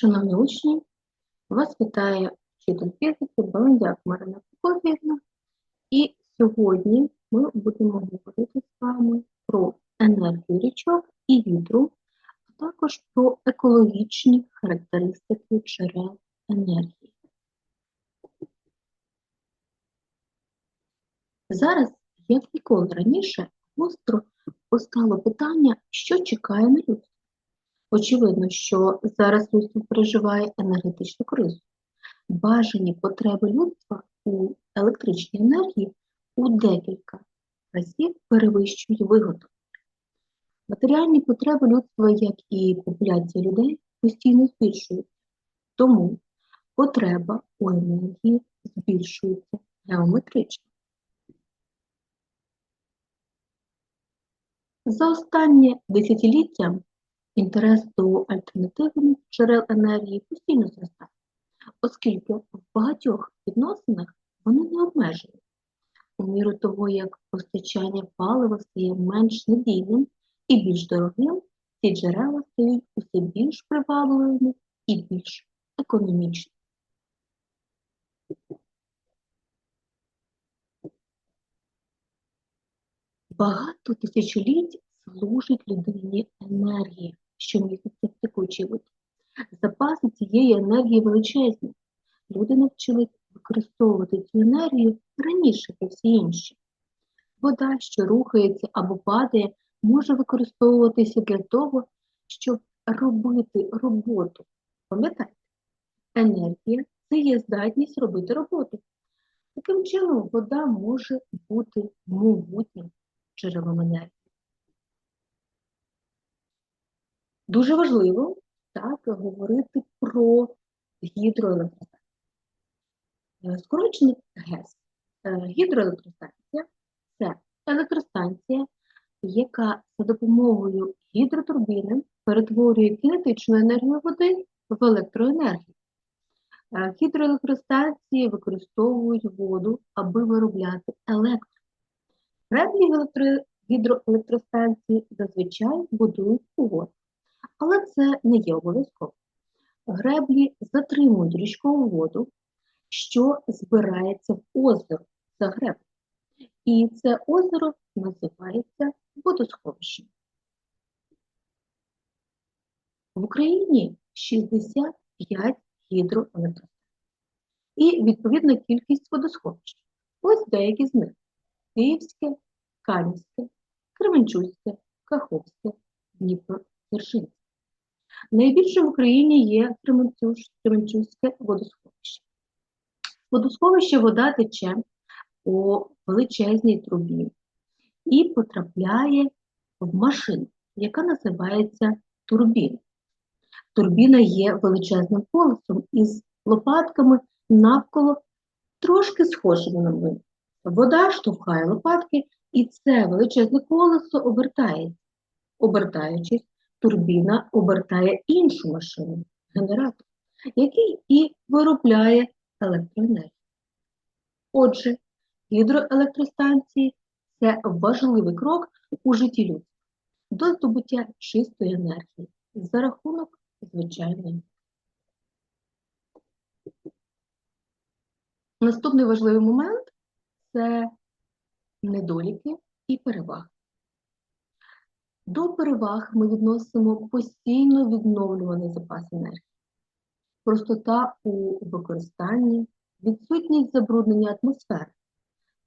Шановні учні, вас вітає вчитель фізики Баландяк Марина Прокопівна. І сьогодні ми будемо говорити з вами про енергію річок і вітру, а також про екологічні характеристики джерел енергії. Зараз, як ніколи раніше, гостро постало питання, що чекає на людство. Очевидно, що зараз людство переживає енергетичну кризу. Бажані потреби людства у електричній енергії у декілька разів перевищують виготовлення. Матеріальні потреби людства, як і популяція людей, постійно збільшуються. Тому потреба у енергії збільшується геометрично. За останнє десятиліття інтерес до альтернативних джерел енергії постійно зростає, оскільки в багатьох відносинах вони не обмежені. У міру того, як постачання палива стає менш надійним і більш дорогим, ці джерела стають усе більш привабливими і більш економічними. Багато тисячоліть служить людині енергія, що міститься в текучій. Запаси цієї енергії величезні. Люди навчились використовувати цю енергію раніше, як всі інші. Вода, що рухається або падає, може використовуватися для того, щоб робити роботу. Пам'ятайте, енергія це є здатність робити роботу. Таким чином, вода може бути могутнім джерелом енергії. Дуже важливо так, говорити про гідроелектростанцію. Скорочений ГЕС. Гідроелектростанція це електростанція, яка за допомогою гідротурбіни перетворює кінетичну енергію води в електроенергію. Гідроелектростанції використовують воду, аби виробляти електро. Греблі гідроелектростанції зазвичай будують у воду, але це не є обов'язково. Греблі затримують річкову воду, що збирається в озеро за греблею. І це озеро називається водосховищем. В Україні 65 гідроелектростанцій і відповідна кількість водосховищ. Ось деякі з них. Київське, Канівське, Кременчуцьке, Каховське, Дніпро-Дзержинське. Найбільше в Україні є Кременчуцьке водосховище. Водосховище вода тече по величезній трубі і потрапляє в машину, яка називається турбіна. Турбіна є величезним колесом із лопатками навколо трошки схожими на млин. Вода штовхає лопатки, і це величезне колесо обертається. Обертаючись, турбіна обертає іншу машину, генератор, який і виробляє електроенергію. Отже, гідроелектростанції це важливий крок у житті людства до здобуття чистої енергії за рахунок звичайної. Наступний важливий момент це недоліки і переваги. До переваг ми відносимо постійно відновлюваний запас енергії, простота у використанні, відсутність забруднення атмосфери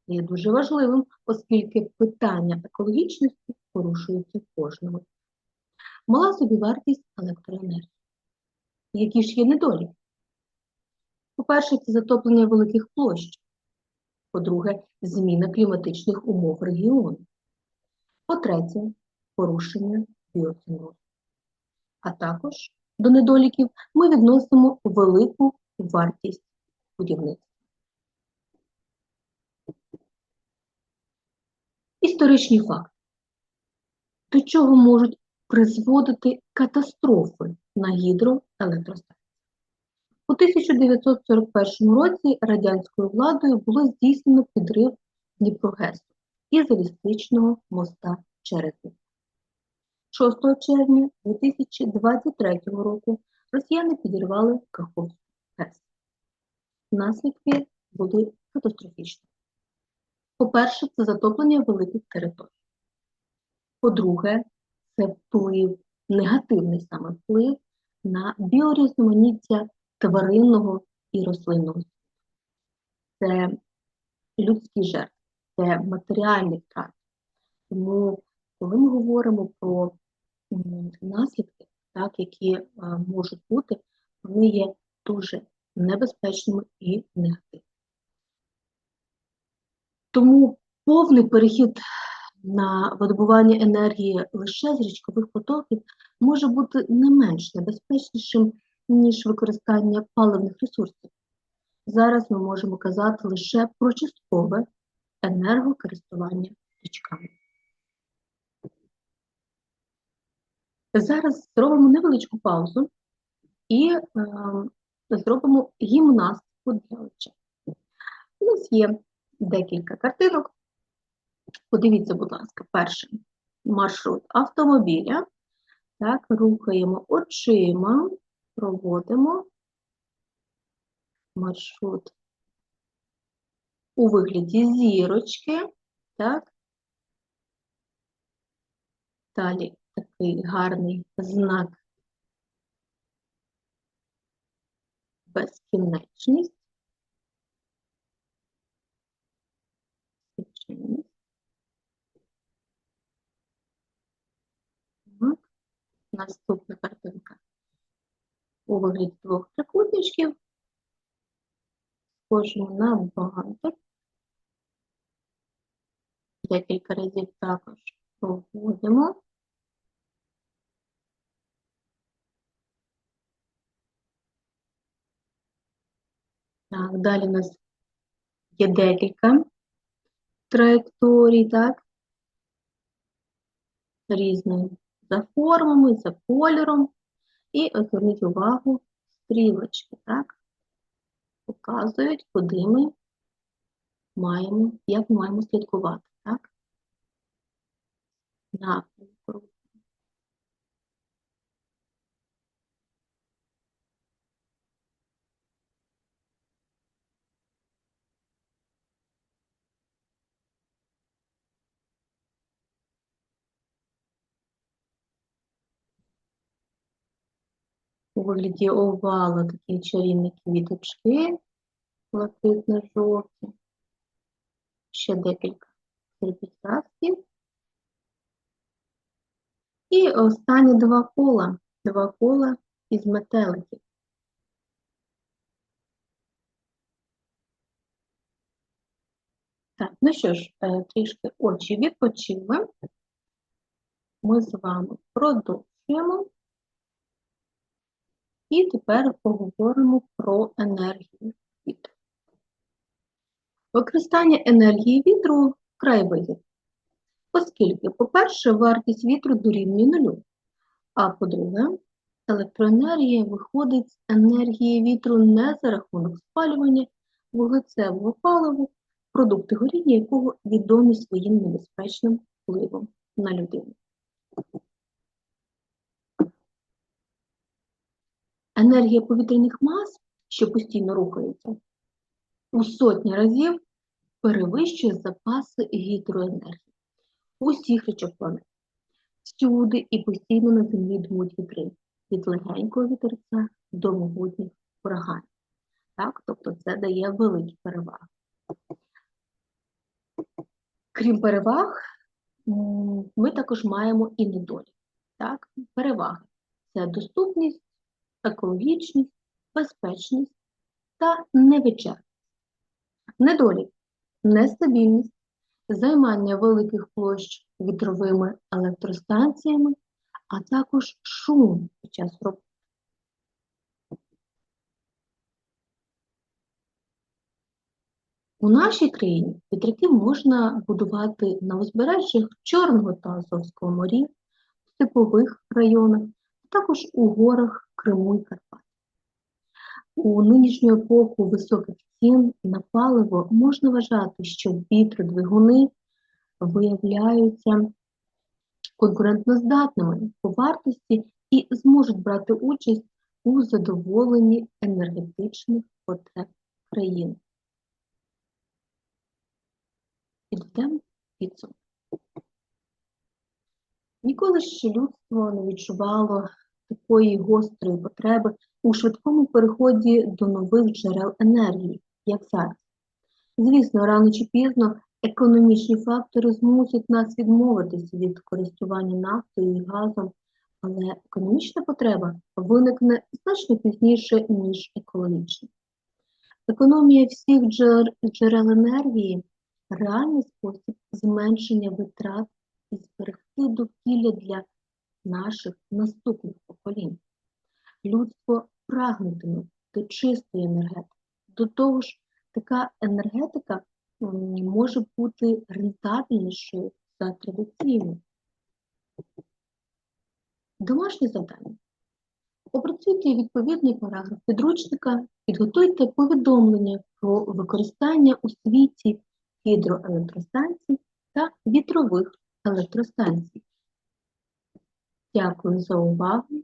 є дуже важливим, оскільки питання екологічності порушується кожному. Мала собівартість електроенергії. Які ж є недоліки? По-перше, це затоплення великих площ. По-друге, зміна кліматичних умов регіону. По-третє, порушення біоценозу. А також до недоліків ми відносимо велику вартість будівництва. Історичні факти. До чого можуть призводити катастрофи на гідроелектростанції? У 1941 році радянською владою було здійснено підрив Дніпрогесу і залізничного моста через Дніпро. 6 червня 2023 року росіяни підірвали Каховську ГЕС. Наслідки були катастрофічні. По-перше, це затоплення великих територій. По-друге, це вплив, негативний саме вплив на біорізноманіття тваринного і рослинного світу. Це людські жертви, це матеріальні втрати. Тому, коли ми говоримо про наслідки, так, які е, можуть бути, вони є дуже небезпечними і негативними. Тому повний перехід на видобування енергії лише з річкових потоків може бути не менш небезпечнішим, ніж використання паливних ресурсів. Зараз ми можемо казати лише про часткове енергокористування річками. Зараз зробимо невеличку паузу і е, зробимо гімнастику для очей. У нас є декілька картинок. Подивіться, будь ласка, перший маршрут автомобіля. Так, рухаємо очима, проводимо маршрут у вигляді зірочки. Так. Далі такий гарний знак безкінечність. Наступна картинка у вигляді двох трикутничків. Схожимо на бантик. Декілька разів також проводимо. Так, далі у нас є декілька траєкторій, так? Різні за формами, за кольором. І зверніть увагу, стрілочки, так? Показують, куди ми маємо, як ми маємо слідкувати, так? Напрямку. У вигляді овала такі чарівні квіточки, блакитно-жовті. Ще декілька підказків. І останні два кола, два кола із метеликів. Так, ну що ж, е, трішки очі відпочили. Ми з вами продовжуємо. І тепер поговоримо про енергію вітру. Використання енергії вітру вкрай вигідне, оскільки, по-перше, вартість вітру дорівнює нулю, а по-друге, електроенергія виходить з енергії вітру не за рахунок спалювання вуглецевого палива, продукти горіння якого відомі своїм небезпечним впливом на людину. Енергія повітряних мас, що постійно рухаються, у сотні разів перевищує запаси гідроенергії усіх речок планети. Всюди і постійно на землі дмуть вітри від легенького вітерця до могутніх ураганів. Так? Тобто це дає великі переваги. Крім переваг, ми також маємо і недоліки. Так? Переваги це доступність, екологічність, безпечність та невичерпність. Недолік нестабільність, займання великих площ вітровими електростанціями, а також шум під час роботи. У нашій країні вітряки можна будувати на узбережжях Чорного та Азовського морів, в степових районах, також у горах Криму і Карпат. У нинішню епоху високих цін на паливо можна вважати, що вітродвигуни виявляються конкурентноздатними по вартості і зможуть брати участь у задоволенні енергетичних потреб країни. Підведемо підсумок. Ніколи ще людство не відчувало такої гострої потреби у швидкому переході до нових джерел енергії, як зараз. Звісно, рано чи пізно економічні фактори змусять нас відмовитися від користування нафтою і газом, але економічна потреба виникне значно пізніше, ніж екологічна. Економія всіх джер- джерел енергії реальний спосіб зменшення витрат і зберегти довкілля для наших наступних поколінь. Людство прагнутиме до чистої енергетики. До того ж, така енергетика може бути рентабельнішою за традиційну. Домашнє завдання. Опрацюйте відповідний параграф підручника, підготуйте повідомлення про використання у світі гідроелектростанцій та вітрових електростанцій. Дякую за увагу.